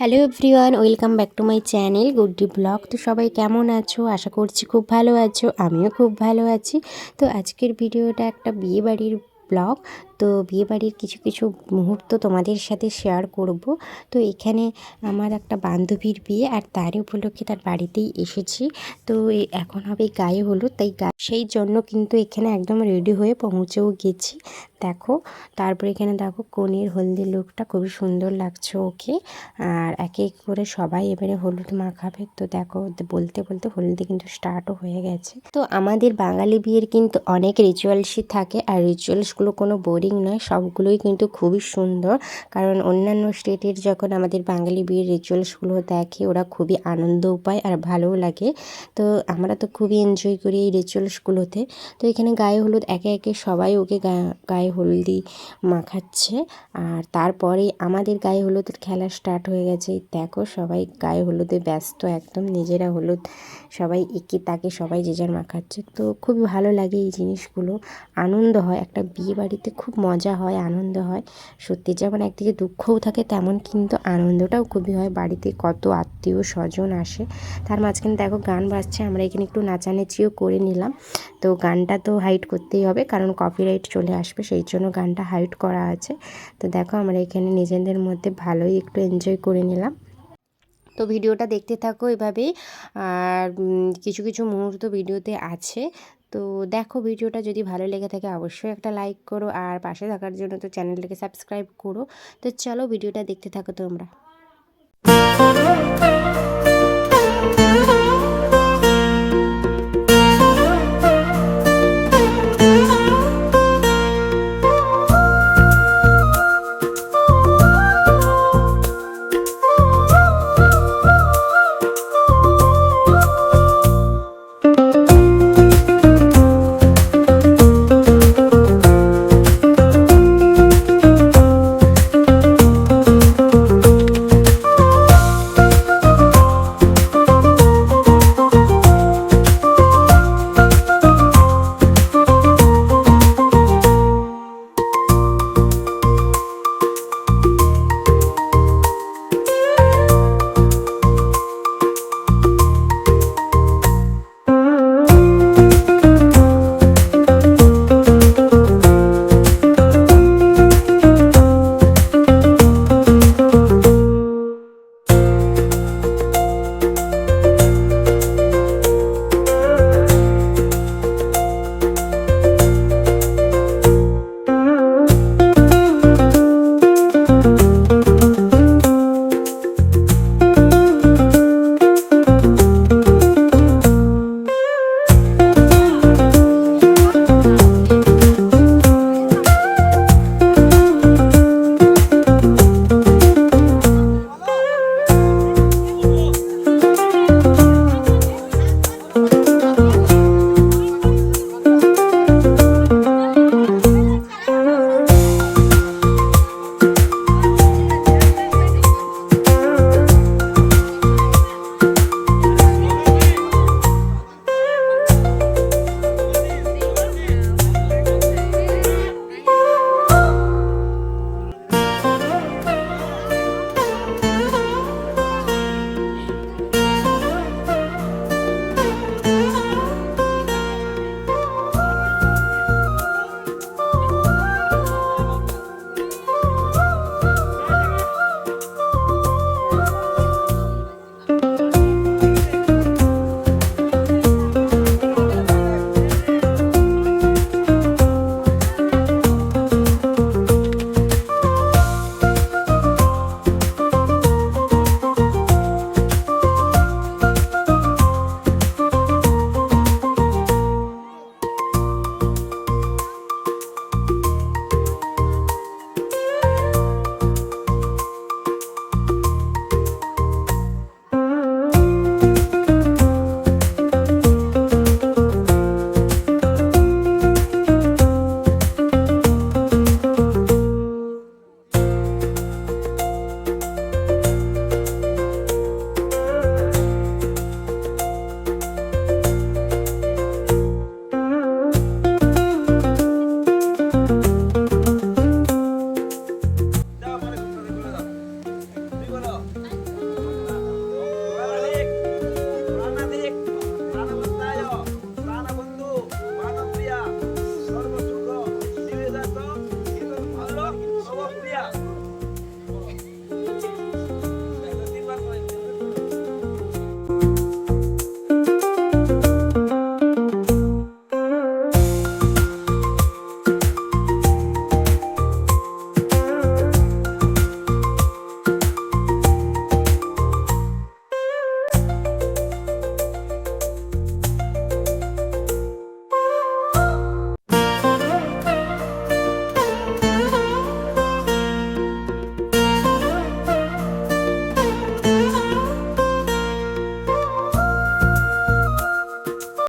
Hello everyone welcome back to my channel Guddi blog তো সবাই কেমন আছো? আশা করছি খুব ভালো আছো, আমিও খুব ভালো আছি। তো আজকের ভিডিওটা একটা বিয়েবাড়ির ব্লগ তো বিয়েবাড়ির কিছু কিছু মুহূর্ত তোমাদের সাথে শেয়ার করব। তো এখানে আমার একটা বান্ধবীর বিয়ে আর তারই উপলক্ষে তার বাড়িতেই এসেছি। তো এখন হবে গায়ে হলুদ, তাই সেই জন্য কিন্তু এখানে একদম রেডি হয়ে পৌঁছেও গেছি। দেখো, তারপরে এখানে দেখো কনের হলদি লুকটা খুবই সুন্দর লাগছে ওকে। আর এক এক করে সবাই এবারে হলুদ মাখাবে। তো দেখো বলতে বলতে হলদি কিন্তু স্টার্টও হয়ে গেছে। তো আমাদের বাঙালি বিয়ের কিন্তু অনেক রিচুয়ালসই থাকে। আর রিচুয়ালসগুলো কোনো বোরিং নয়, সবগুলোই কিন্তু খুবই সুন্দর। কারণ অন্যান্য স্টেটের যখন আমাদের বাঙালি বিয়ের রিচুয়ালসগুলো দেখে, ওরা খুবই আনন্দও পায় আর ভালোও লাগে। তো আমরা তো খুবই এনজয় করি এই রিচুয়ালসগুলোতে তো এখানে গায়ে হলুদ, একে একে সবাই ওকে গায়ে হলদি মাখাচ্ছে। আর তারপরে আমাদের গায়ে হলুদের খেলা স্টার্ট হয়ে গেছে। দেখো সবাই গায়ে হলুদে ব্যস্ত একদম, নিজেরা হলুদ সবাই একে তাকে সবাই যে যার মাখাচ্ছে। তো খুবই ভালো লাগে এই জিনিসগুলো। আনন্দ হয়, একটা বিয়ে বাড়িতে খুব মজা হয়, আনন্দ হয়। সত্যি যেমন একদিকে দুঃখও থাকে, তেমন কিন্তু আনন্দটাও খুবই হয়। বাড়িতে কত আত্মীয় স্বজন আসে, তার মাঝখানে দেখো গান বাজছে, আমরা এখানে একটু নাচানাচিও করে নিলাম। তো গানটা তো হাইট করতেই হবে, কারণ কপিরাইট চলে আসবে, সেই জন্য গানটা হাইট করা আছে। তো দেখো আমরা এখানে নিজেদের মধ্যে ভালোই একটু এনজয় করে নিলাম। তো ভিডিওটা দেখতে থাকো এভাবেই। আর কিছু কিছু মুহূর্ত ভিডিওতে আছে। তো দেখো ভিডিওটা যদি ভালো লেগে থাকে অবশ্যই একটা লাইক করো আর পাশে থাকার জন্য তো চ্যানেলটাকে সাবস্ক্রাইব করো। তো চলো ভিডিওটা দেখতে থাকো তোমরা।